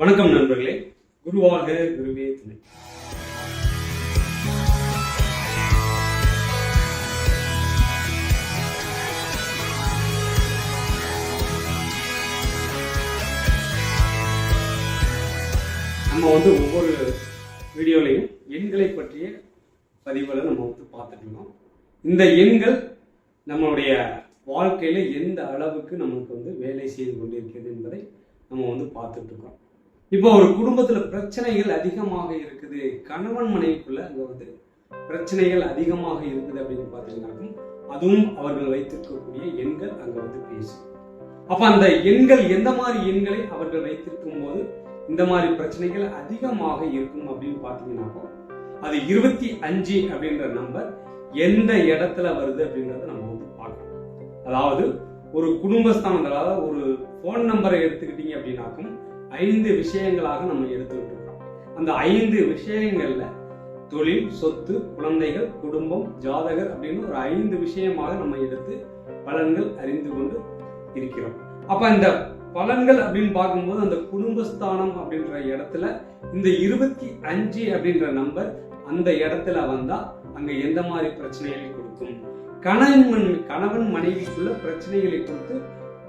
வணக்கம் நண்பர்களே. குருவாக குருவே துணை. நம்ம வந்து ஒவ்வொரு வீடியோலையும் எண்களை பற்றிய பதிவுகளை நம்ம வந்து பார்த்துட்டு இருக்கோம். இந்த எண்கள் நம்மளுடைய வாழ்க்கையில் எந்த அளவுக்கு நமக்கு வந்து வேலை செய்து கொண்டிருக்கிறது என்பதை நம்ம வந்து பார்த்துட்டு இருக்கோம். இப்போ ஒரு குடும்பத்துல பிரச்சனைகள் அதிகமாக இருக்குது. கணவன் மனைவிக்குள்ள அங்க வந்து பிரச்சனைகள் அதிகமாக இருக்குது அப்படின்னு பார்த்தீங்கன்னாக்கும் அதுவும் அவர்கள் வைத்திருக்கக்கூடிய எண்கள் அங்க வந்து பேசும். அப்ப அந்த எண்கள் எந்த மாதிரி எண்களை அவர்கள் வைத்திருக்கும் போது இந்த மாதிரி பிரச்சனைகள் அதிகமாக இருக்கும் அப்படின்னு பார்த்தீங்கன்னாக்கோ அது இருபத்தி அஞ்சு அப்படின்ற நம்பர் எந்த இடத்துல வருது அப்படின்றத நம்ம வந்து பார்க்கணும். அதாவது ஒரு குடும்பஸ்தானம் அதாவது ஒரு ஃபோன் நம்பரை எடுத்துக்கிட்டீங்க அப்படின்னாக்கும் ஐந்து விஷயங்களாக நம்ம எடுத்துக்கிட்டு இருக்கிறோம் அந்த ஐந்து விஷயங்கள்ல தொழில் சொத்து குழந்தைகள் குடும்பம் ஜாதகர் அப்படின்னு ஒரு ஐந்து விஷயமாக நம்ம எடுத்து பலன்கள் அறிந்து கொண்டு இருக்கிறோம். அப்ப இந்த பலன்கள் அப்படின்னு பார்க்கும்போது அந்த குடும்பஸ்தானம் அப்படின்ற இடத்துல இந்த இருபத்தி அஞ்சு அப்படின்ற நம்பர் அந்த இடத்துல வந்தா அங்க எந்த மாதிரி பிரச்சனைகளை கொடுக்கும்? கணவன் மன்- கணவன் மனைவிக்குள்ள பிரச்சனைகளை கொடுத்து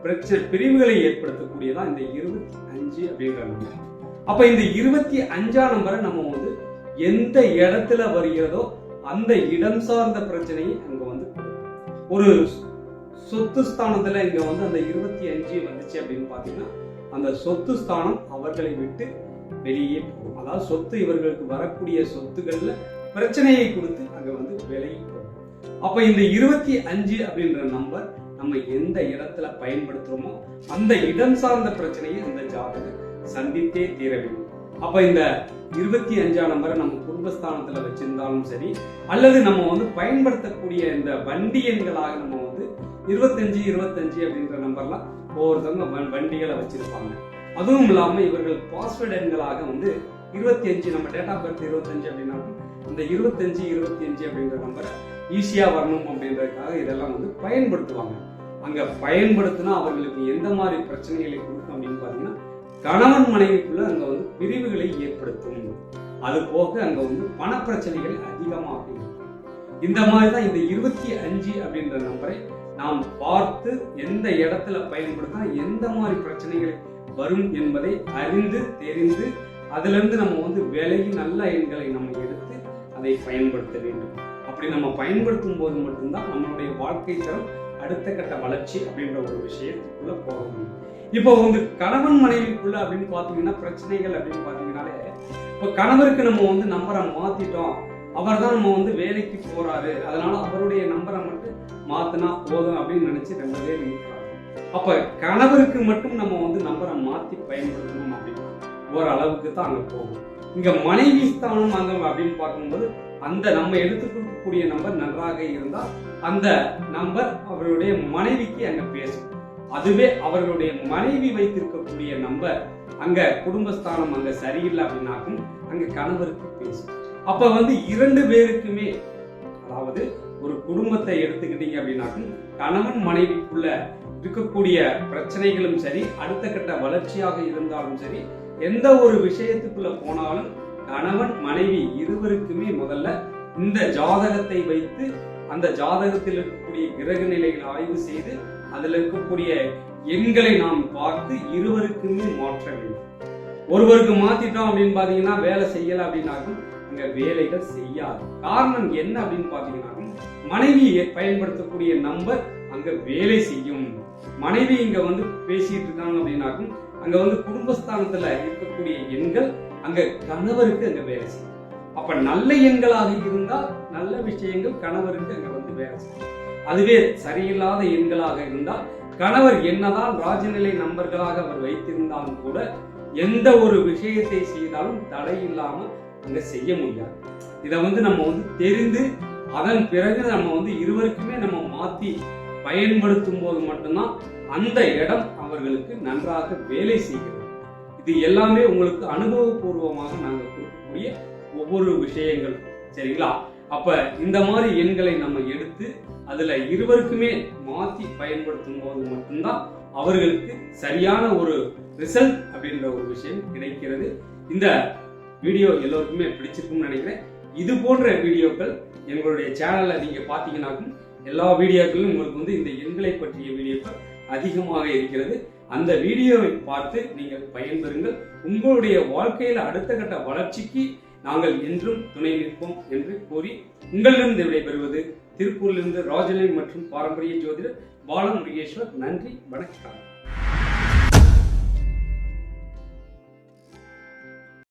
பிரச்சனை பிரிவுகளை ஏற்படுத்தக்கூடியதா இந்த இருபத்தி அஞ்சு அப்படின்ற நம்பர் அப்ப இந்த இருபத்தி அஞ்சாம் நம்பரை நம்ம வந்து எந்த இடத்துல வருகிறதோ அந்த இடம் சார்ந்த பிரச்சனையை அங்க வந்து ஒரு சொத்து ஸ்தானத்துல இங்க வந்து அந்த இருபத்தி அஞ்சு வந்துச்சு அப்படின்னு பாத்தீங்கன்னா அந்த சொத்து ஸ்தானம் அவர்களை விட்டு வெளியே போகும். அதாவது சொத்து இவர்களுக்கு வரக்கூடிய சொத்துக்கள்ல பிரச்சனையை கொடுத்து அங்க வந்து விலகி போகும். அப்ப இந்த இருபத்தி அஞ்சு அப்படின்ற நம்பர் நம்ம எந்த இடத்துல பயன்படுத்துறோமோ அந்த இடம் சார்ந்த பிரச்சனையை இந்த ஜாதகர் சந்தித்தே தீர வேண்டும். அப்ப இந்த இருபத்தி அஞ்சாம் நம்பரை நம்ம குடும்பஸ்தானத்துல வச்சிருந்தாலும் சரி அல்லது நம்ம வந்து பயன்படுத்தக்கூடிய இந்த வண்டி எண்களாக நம்ம வந்து இருபத்தஞ்சு இருபத்தஞ்சு அப்படின்ற நம்பர்லாம் ஒவ்வொருத்தவங்க வண்டிகளை வச்சிருப்பாங்க. அதுவும் இல்லாம இவர்கள் பாஸ்வேர்டு எண்களாக வந்து இருபத்தி அஞ்சு நம்ம டேட் ஆஃப் பர்த் இருபத்தஞ்சு அப்படின்னா அந்த இருபத்தஞ்சு இருபத்தி அஞ்சு அப்படின்ற நம்பரை ஈஸியாக வரணும் அப்படின்றதுக்காக இதெல்லாம் வந்து பயன்படுத்துவாங்க. அங்க பயன்படுத்தினா அவர்களுக்கு எந்த மாதிரி பிரச்சனைகளை கொடுக்கும் அப்படின்னு பார்த்தீங்கன்னா கணவன் மனைவிக்குள்ள அங்க வந்து பிரிவுகளை ஏற்படுத்தும். அது போக அங்க வந்து பணப்பிரச்சனைகள் அதிகமாக இருக்கும் இந்த மாதிரி தான் இந்த இருபத்தி அஞ்சு அப்படின்ற நம்பரை நாம் பார்த்து எந்த இடத்துல பயன்படுத்தினா எந்த மாதிரி பிரச்சனைகள் வரும் என்பதை அறிந்து தெரிந்து அதிலிருந்து நம்ம வந்து விலகி நல்ல எண்களை நம்ம எடுத்து அதை பயன்படுத்த வேண்டும். அப்படி நம்ம பயன்படுத்தும் போது மட்டும்தான் நம்மளுடைய வாழ்க்கை தரம் அடுத்த கட்ட வளர்ச்சி அப்படின்ற ஒரு விஷயத்துக்குள்ள போக முடியும். இப்போ வந்து கணவன் மனைவிக்குள்ள அப்படின்னு பார்த்தீங்கன்னா பிரச்சனைகள் அப்படின்னு பார்த்தீங்கன்னாலே இப்போ கணவருக்கு நம்ம வந்து நம்பரை மாத்திட்டோம். அவர் தான் நம்ம வந்து வேலைக்கு போறாரு. அதனால அவருடைய நம்பரை மட்டும் மாத்தினா போதும் அப்படின்னு நினைச்சு ரெண்டு பேர் இருக்கிறாங்க. அப்ப கணவருக்கு மட்டும் நம்ம வந்து நம்பரை மாத்தி பயன்படுத்தணும் அப்படின்னா ஓரளவுக்கு தான் அங்க போகும். இங்க மனைவி ஸ்தானம் அங்க அப்படின்னு பார்க்கும்போது அந்த நம்ம எடுத்துக்கக்கூடிய நம்பர் நன்றாக இருந்தால் அந்த நம்பர் அவருடைய மனைவிக்கு அங்க பேசும். அதுவே அவர்களுடைய மனைவி வைத்திருக்கக்கூடிய நம்பர் அங்க குடும்பஸ்தானம் அங்க சரியில்லை அப்படின்னாக்கும் அங்க கணவருக்கு பேசும். அப்ப வந்து இரண்டு பேருக்குமே அதாவது ஒரு குடும்பத்தை எடுத்துக்கிட்டீங்க அப்படின்னாக்கும் கணவன் மனைவிக்குள்ள இருக்கக்கூடிய பிரச்சனைகளும் சரி அடுத்த கட்ட வளர்ச்சியாக இருந்தாலும் சரி எந்த ஒரு விஷயத்துக்குள்ள போனாலும் கணவன் மனைவி இருவருக்குமே முதல்ல இந்த ஜாதகத்தை வைத்து அந்த ஜாதகத்தில் இருக்கக்கூடிய கிரக நிலைகளை ஆய்வு செய்து அதில் இருக்கக்கூடிய எண்களை நாம் பார்த்து இருவருக்குமே மாற்ற வேண்டும். ஒருவருக்கு மாத்திட்டோம் அப்படின்னு பாத்தீங்கன்னா வேலை செய்யல அப்படின்னாக்கும் அங்க வேலைகள் செய்யாது. காரணம் என்ன அப்படின்னு பாத்தீங்கன்னா மனைவி பயன்படுத்தக்கூடிய நம்பர் அங்க வேலை செய்யும். மனைவி இங்க வந்து பேசிட்டு இருக்காங்க அப்படின்னாக்கும் அங்க வந்து குடும்பஸ்தானத்துல இருக்கக்கூடிய எண்கள் அங்க கணவருக்கு அங்க வேலை செய்யும். அப்ப நல்ல எண்களாக இருந்தால் நல்ல விஷயங்கள் கணவருக்கு அங்க வந்து வேலை செய்யும். அதுவே சரியில்லாத எண்களாக இருந்தால் கணவர் என்னதான் ராஜநிலை நம்பர்களாக அவர் வைத்திருந்தாலும் கூட எந்த ஒரு விஷயத்தை செய்தாலும் தடை இல்லாம அங்க செய்ய முடியாது. இதை வந்து நம்ம வந்து தெரிந்து அதன் பிறகு நம்ம வந்து இருவருக்குமே நம்ம மாத்தி பயன்படுத்தும் போது மட்டும்தான் அந்த இடம் அவர்களுக்கு நன்றாக வேலை செய்கிறது. இது எல்லாமே உங்களுக்கு அனுபவபூர்வமாக நாங்கள் கொடுக்கக்கூடிய ஒவ்வொரு விஷயங்கள். சரிங்களா? அப்ப இந்த மாதிரி எண்களை நம்ம எடுத்து அதுல இருவருக்குமே மாத்தி பயன்படுத்தும் போது மட்டும்தான் அவர்களுக்கு சரியான ஒரு ரிசல்ட் அப்படின்ற ஒரு விஷயம் கிடைக்கிறது. இந்த வீடியோ எல்லோருக்குமே பிடிச்சிருக்கும்னு நினைக்கிறேன். இது போன்ற வீடியோக்கள் எங்களுடைய சேனல்ல நீங்க பாத்தீங்கன்னாக்கும் எல்லா வீடியோக்களும் உங்களுக்கு வந்து இந்த எண்களை பற்றிய வீடியோக்கள் அதிகமாக இருக்கிறது. அந்த வீடியோவை பார்த்து நீங்கள் பயன்பெறுங்கள். உங்களுடைய வாழ்க்கையில் அடுத்த கட்ட வளர்ச்சிக்கு நாங்கள் என்றும் துணை நிற்போம் என்று கூறி உங்களிடமிருந்து விடைபெறுவது திருப்பூரிலிருந்து ராஜலின் மற்றும் பாரம்பரிய ஜோதிடர் பாலமுருகேஸ்வர். நன்றி வணக்கம்.